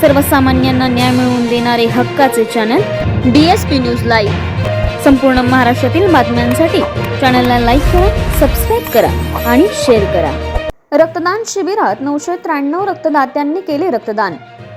सर्वसामान्यांना न्याय मिळवून देणारे हक्काचे channel D S P news live संपूर्ण महाराष्ट्रातील बातम्यांसाठी चॅनलला लाईक करा सबस्क्राईब करा आणि शेअर करा. रक्तदान शिबिरात नऊशे त्र्याण्णव रक्तदात्यांनी केले रक्तदान.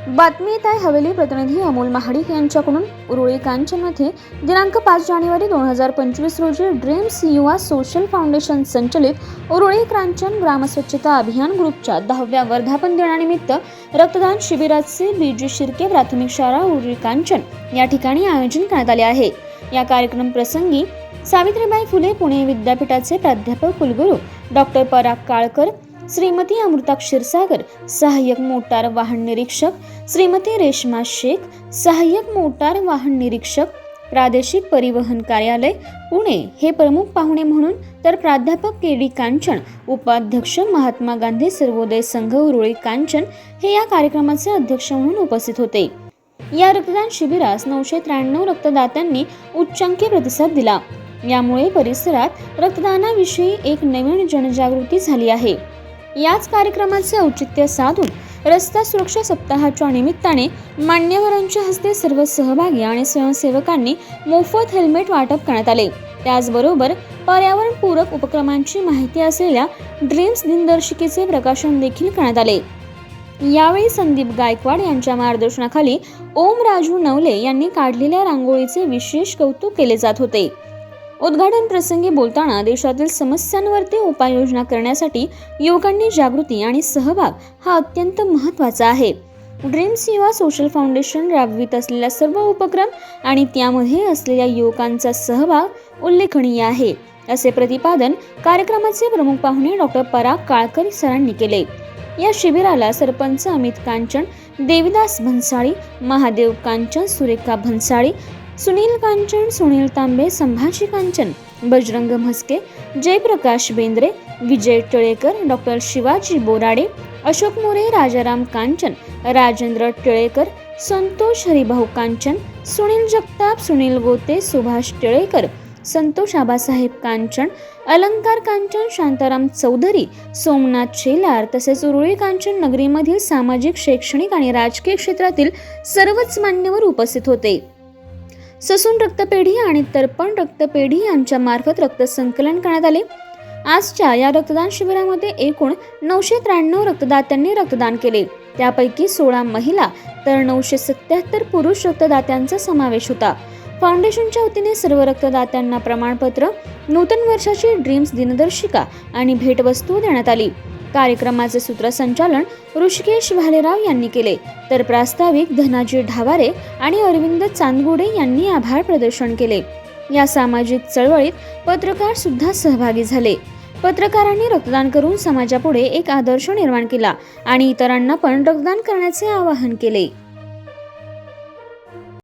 बातमी येत आहे हवेली प्रतिनिधी अमोल महाडिक यांच्याकडून. उरुळी कांचनमध्ये दिनांक पाच जानेवारी दोन हजार पंचवीस रोजी ड्रीम्स युवा सोशल फाउंडेशन संचलित उरुळी क्रांचन ग्रामस्वच्छता अभियान ग्रुपच्या दहाव्या वर्धापन दिनानिमित्त रक्तदान शिबिराचे बीजी शिर्के प्राथमिक शाळा उरुळी कांचन या ठिकाणी आयोजन करण्यात आले आहे. या कार्यक्रम प्रसंगी सावित्रीबाई फुले पुणे विद्यापीठाचे प्राध्यापक कुलगुरू डॉक्टर पराग काळकर श्रीमती अमृता क्षीरसागर सहाय्यक मोटार वाहन निरीक्षक श्रीमती रेश्मा शेख सहाय्यक मोटार वाहन निरीक्षक प्रादेशिक परिवहन कार्यालय पुणे. हे प्रमुख पाहुणे म्हणून तर प्राध्यापक के डी कांचन उपाध्यक्ष महात्मा गांधी सर्वोदय संघ उरुळी कांचन हे या कार्यक्रमाचे अध्यक्ष म्हणून उपस्थित होते. या रक्तदान शिबिरास नऊशे त्र्याण्णव रक्तदात्यांनी उच्चांकी प्रतिसाद दिला. यामुळे परिसरात रक्तदानाविषयी एक नवीन जनजागृती झाली आहे. याच कार्यक्रमाचे औचित्य साधून रस्ता सुरक्षा सप्ताहाच्या निमित्ताने मान्यवरांच्या हस्ते सर्व सहभागी आणि स्वयंसेवकांनी मोफत हेल्मेट वाटप करण्यात आले. त्याचबरोबर पर्यावरणपूरक उपक्रमांची माहिती असलेल्या ड्रीम्स दिनदर्शिकेचे प्रकाशन देखील करण्यात आले. यावेळी संदीप गायकवाड यांच्या मार्गदर्शनाखाली ओम राजू नवले यांनी काढलेल्या रांगोळीचे विशेष कौतुक केले जात होते. उद्घाटन प्रसंगी बोलताना देशातील समस्यांवरती उपाययोजना करण्यासाठी युवकांनी जागृती आणि सहभाग हा अत्यंत महत्त्वाचा आहे. ड्रीम्स युवा सोशल फाउंडेशन राबवित असलेल्या सर्व उपक्रम आणि त्यामध्ये असलेल्या युवकांचा सहभाग उल्लेखनीय आहे असे प्रतिपादन कार्यक्रमाचे प्रमुख पाहुणे डॉक्टर पराग काळकर सरांनी केले. या शिबिराला सरपंच अमित कांचन देविदास भन्साळी महादेव कांचन सुरेखा भन्साळी सुनील कांचन सुनील तांबे संभाजी कांचन बजरंग म्हस्के जयप्रकाश बेंद्रे विजय टिळेकर डॉक्टर शिवाजी बोराडे अशोक मोरे राजाराम कांचन राजेंद्र टिळेकर संतोष हरिभाऊ कांचन सुनील जगताप सुनील गोते सुभाष टिळेकर संतोष आबासाहेब कांचन अलंकार कांचन शांताराम चौधरी सोमनाथ शेलार तसेच उरुळी कांचन नगरीमधील सामाजिक शैक्षणिक आणि राजकीय क्षेत्रातील सर्वच मान्यवर उपस्थित होते. ससून रक्तपेढी आणि तर्पण रक्तपेढी यांच्या मार्फत रक्त संकलन करण्यात आले. आजच्या या रक्तदान शिबिरामध्ये एकूण नऊशे त्र्याण्णव रक्तदात्यांनी रक्तदान केले. त्यापैकी सोळा महिला तर नऊशे सत्याहत्तर पुरुष रक्तदात्यांचा समावेश होता. फाउंडेशनच्या वतीने सर्व रक्तदात्यांना प्रमाणपत्र नूतन वर्षाची ड्रीम्स दिनदर्शिका आणि भेटवस्तू देण्यात आली. कार्यक्रमाचे सूत्रसंचालन ऋषिकेश भालेराव यांनी केले. तर प्रास्ताविक धनाजी ढावारे आणि अरविंद चांदगुडे यांनी आभार प्रदर्शन केले. या सामाजिक चळवळीत पत्रकार सुद्धा सहभागी झाले. पत्रकारांनी रक्तदान करून समाजापुढे एक आदर्श निर्माण केला आणि इतरांना पण रक्तदान करण्याचे आवाहन केले.